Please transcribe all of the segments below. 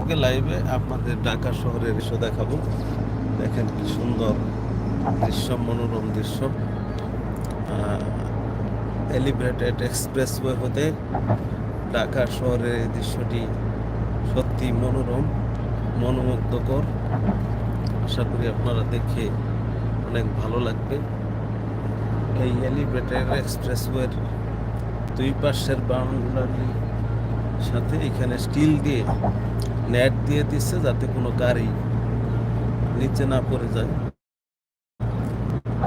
ওকে লাইভে আপনাদের ঢাকা শহরের দৃশ্য দেখাবো। দেখেন কি সুন্দর দৃশ্য, মনোরম দৃশ্য। এলিভেটেড এক্সপ্রেসওয়ে হতে ঢাকা শহরের এই দৃশ্যটি সত্যি মনোরম, মনোমুগ্ধকর। আশা করি আপনারা দেখে অনেক ভালো লাগবে। এই এলিভেটেড এক্সপ্রেসওয়ের দুই পাশের বাউন্ডারি সাথে এখানে স্টিল দিয়ে নেট দিয়ে দিচ্ছে যাতে কোনো গাড়ি নিচে না পড়ে যায়।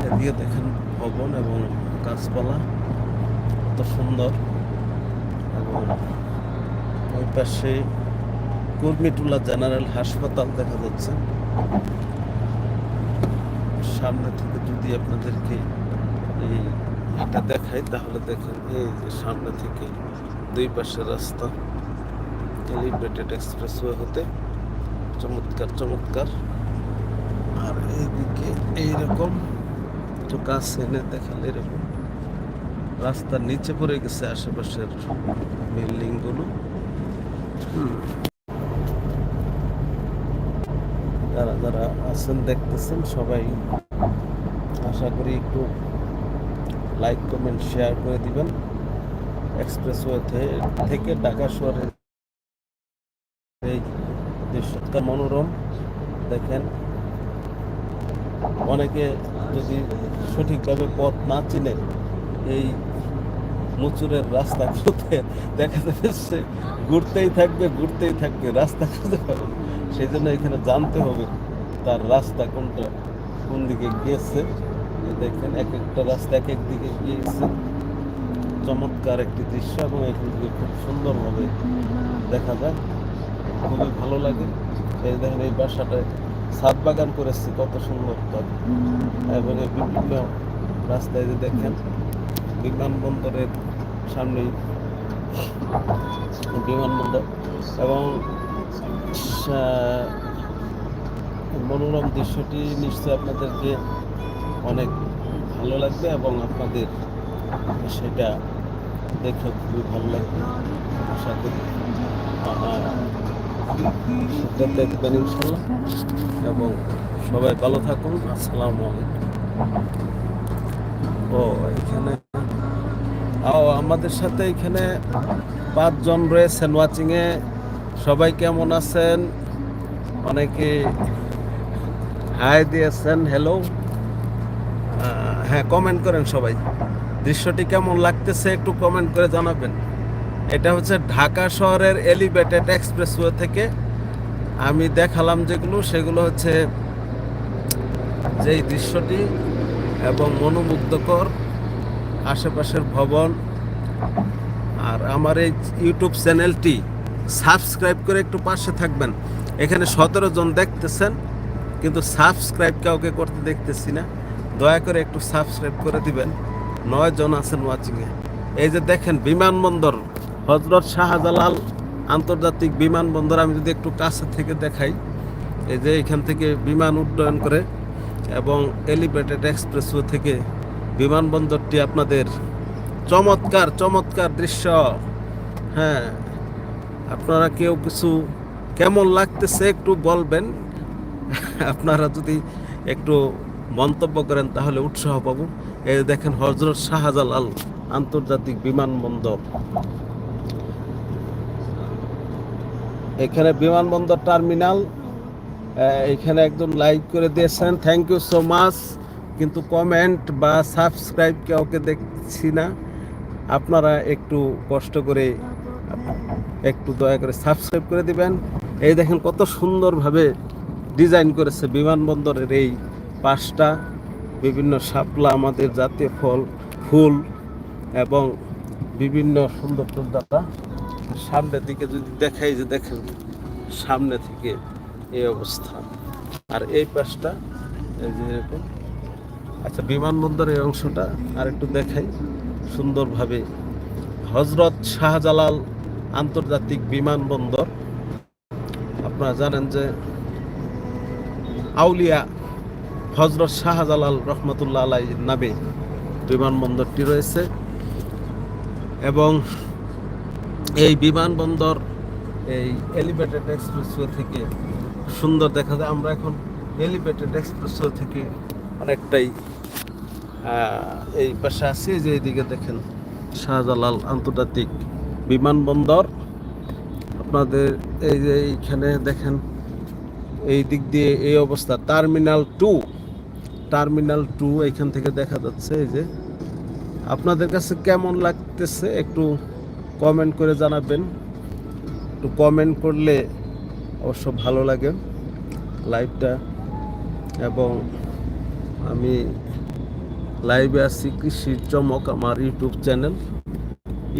এদিকে দেখেন ভবন এবং গাছপালা কত সুন্দর। এবং ওই পাশে কুর্মিটুলা জেনারেল হাসপাতাল দেখা যাচ্ছে। সামনে থেকে যদি আপনাদেরকে এই এটা দেখাই, তাহলে দেখেন এই যে সামনে থেকে দুই পাশে রাস্তা। এলিভেটেড এক্সপ্রেসওয়ে হতে। চমৎকার চমৎকার। আর এইদিকে এইরকম একটু কাছে এনে দেখালে এরকম। রাস্তার নিচে পড়ে গেছে আশেপাশের বিল্ডিংগুলো। যারা যারা আছেন, দেখতেছেন সবাই আশা করি একটু লাইক, কমেন্ট, শেয়ার করে দিবেন। এক্সপ্রেসওয়ে থেকে ঢাকা শহরের দৃশ্যটা মনোরম, দেখেন। অনেকে যদি সঠিকভাবে পথ না চিনে, এই মুচুরের রাস্তা খুঁজতে দেখা যাবে সে ঘুরতেই থাকবে ঘুরতেই থাকবে, রাস্তা খুঁজে পাবে। সেই জন্য এখানে জানতে হবে তার রাস্তা কোনটা, কোন দিকে গিয়েছে। দেখেন, এক একটা রাস্তা এক এক দিকে গিয়েছে। চমৎকার একটি দৃশ্য এবং এখান থেকে খুব সুন্দরভাবে দেখা যায়। খুবই ভালো লাগে। এই দেখেন এই বাসাটায় ছাদ বাগান করেছে, কত সুন্দর এবং এই বিভিন্ন রাস্তায় যে দেখেন, বিমানবন্দরের সামনেই বিমানবন্দর এবং মনোরম দৃশ্যটি নিশ্চয়ই আপনাদেরকে অনেক ভালো লাগবে এবং আপনাদের সেটা দেখে খুবই ভালো লাগবে। আশা করি দেখবেন ইনশাল্লাহ এবং সবাই ভালো থাকুন। আসসালামু আলাইকুম। ও, এখানে আমাদের সাথে এখানে পাঁচজন রয়েছেন ওয়াচিংয়ে সবাই কেমন আছেন? অনেকে হাই দিয়েছেন হ্যালো হ্যাঁ কমেন্ট করেন সবাই। দৃশ্যটি কেমন লাগতেছে একটু কমেন্ট করে জানাবেন। এটা হচ্ছে ঢাকা শহরের এলিভেটেড এক্সপ্রেসওয়ে থেকে আমি দেখালাম যেগুলো, সেগুলো হচ্ছে যেই দৃশ্যটি এবং মনোমুগ্ধকর আশেপাশের ভবন। আর আমার এই ইউটিউব চ্যানেলটি সাবস্ক্রাইব করে একটু পাশে থাকবেন। এখানে সতেরো জন দেখতেছেন, কিন্তু সাবস্ক্রাইব কাউকে করতে দেখতেছি না। দয়া করে একটু সাবস্ক্রাইব করে দিবেন। নয় জন আছেন ওয়াচিংয়ে এই যে দেখেন বিমানবন্দর। হজরত শাহজালাল আন্তর্জাতিক বিমানবন্দর, আমি যদি একটু কাছে থেকে দেখাই, এই যে এখান থেকে বিমান উড্ডয়ন করে এবং এলিভেটেড এক্সপ্রেসওয়ে থেকে বিমানবন্দরটি আপনাদের চমৎকার চমৎকার দৃশ্য। হ্যাঁ আপনারা কেউ কিছু কেমন লাগতেছে একটু বলবেন? আপনারা যদি একটু মন্তব্য করেন তাহলে উৎসাহ পাবো। এই দেখেন হজরত শাহজালাল আন্তর্জাতিক বিমানবন্দর। এখানে বিমানবন্দর টার্মিনাল এখানে একজন লাইক করে দিয়েছেন। থ্যাংক ইউ সো মাচ কিন্তু কমেন্ট বা সাবস্ক্রাইব কাউকে দেখছি না, আপনারা একটু কষ্ট করে একটু দয়া করে সাবস্ক্রাইব করে দিবেন। এই দেখেন কত সুন্দরভাবে ডিজাইন করেছে বিমানবন্দরের এই পাশটা। বিভিন্ন শাপলা, আমাদের জাতীয় ফল, ফুল এবং বিভিন্ন সুন্দর দ্বারা সামনের দিকে যদি দেখাই যে দেখেন, সামনে থেকে এই অবস্থা। আর এই পাশটা, এই যে এরকম। আচ্ছা বিমানবন্দরের এই অংশটা আর একটু দেখাই। সুন্দরভাবে হজরত শাহজালাল আন্তর্জাতিক বিমানবন্দর। আপনারা জানেন যে আউলিয়া হজরত শাহজালাল রহমতুল্লাহ আলাই নামে বিমানবন্দরটি রয়েছে। এবং এই বিমানবন্দর, এই এলিভেটেড এক্সপ্রেসওয়ে থেকে সুন্দর দেখা যায়। আমরা এখন এলিভেটেড এক্সপ্রেসওয়ে থেকে অনেকটাই এই পাশে আছি। যে এইদিকে দেখেন শাহজালাল আন্তর্জাতিক বিমানবন্দর। আপনাদের এই যে এইখানে দেখেন, এই দিক দিয়ে এই অবস্থা। টার্মিনাল টু টার্মিনাল টু এখান থেকে দেখা যাচ্ছে এই যে। আপনাদের কাছে কেমন লাগতেছে একটু কমেন্ট করে জানাবেন। একটু কমেন্ট করলে অবশ্য ভালো লাগে লাইভটা এবং আমি লাইভে আছি, কৃষির চমক আমার ইউটিউব চ্যানেল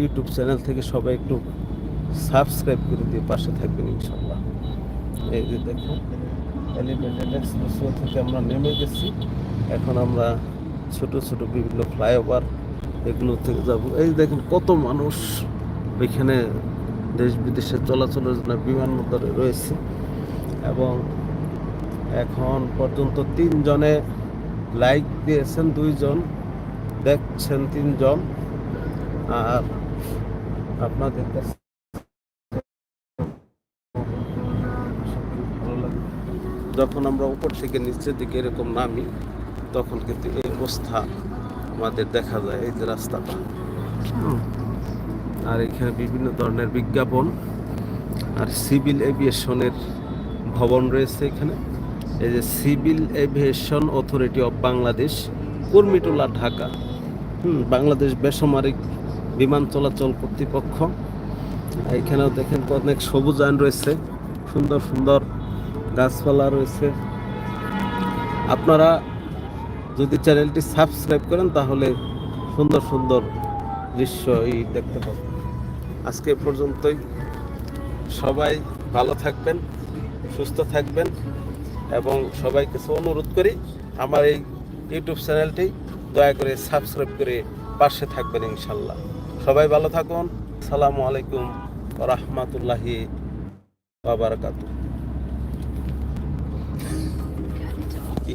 ইউটিউব চ্যানেল থেকে সবাই একটু সাবস্ক্রাইব করে দিয়ে পাশে থাকবেন ইনশাল্লাহ এই যে দেখুন এলিভেটেড এক্সপ্রেসওয়ে থেকে আমরা নেমে গেছি। এখন আমরা ছোট ছোট বিভিন্ন ফ্লাইওভার এগুলো থেকে যাব। এই দেখেন কত মানুষ। ওইখানে দেশ বিদেশে চলাচলের জন্য বিমানবন্দরে রয়েছে এবং এখন পর্যন্ত তিনজনে লাইক দিয়েছেন, দুইজন দেখছেন, তিনজন আর আপনাদের কাছে যখন আমরা উপর থেকে নিচের দিকে এরকম নামি, তখন কিন্তু এই অবস্থা আমাদের দেখা যায়, এই যে রাস্তাটা। আর এখানে বিভিন্ন ধরনের বিজ্ঞাপন আর সিভিল এভিয়েশনের ভবন রয়েছে এখানে। এই যে civil aviation authority of Bangladesh, Kurmitola, Dhaka. হুম, বাংলাদেশ বেসামরিক বিমান চলাচল কর্তৃপক্ষ। এখানেও দেখেন অনেক সবুজায়ন রয়েছে, সুন্দর সুন্দর গাছপালা রয়েছে। আপনারা যদি চ্যানেলটি সাবস্ক্রাইব করেন তাহলে সুন্দর সুন্দর দৃশ্য এই দেখতে পাবেন। আজকে পর্যন্তই। সবাই ভালো থাকবেন, সুস্থ থাকবেন এবং সবাইকে অনুরোধ করি আমার এই ইউটিউব চ্যানেলটি দয়া করে সাবস্ক্রাইব করে পাশে থাকবেন ইনশাল্লাহ। সবাই ভালো থাকুন। সালামু আলাইকুম রহমতুল্লাহি বাবারকাতু কি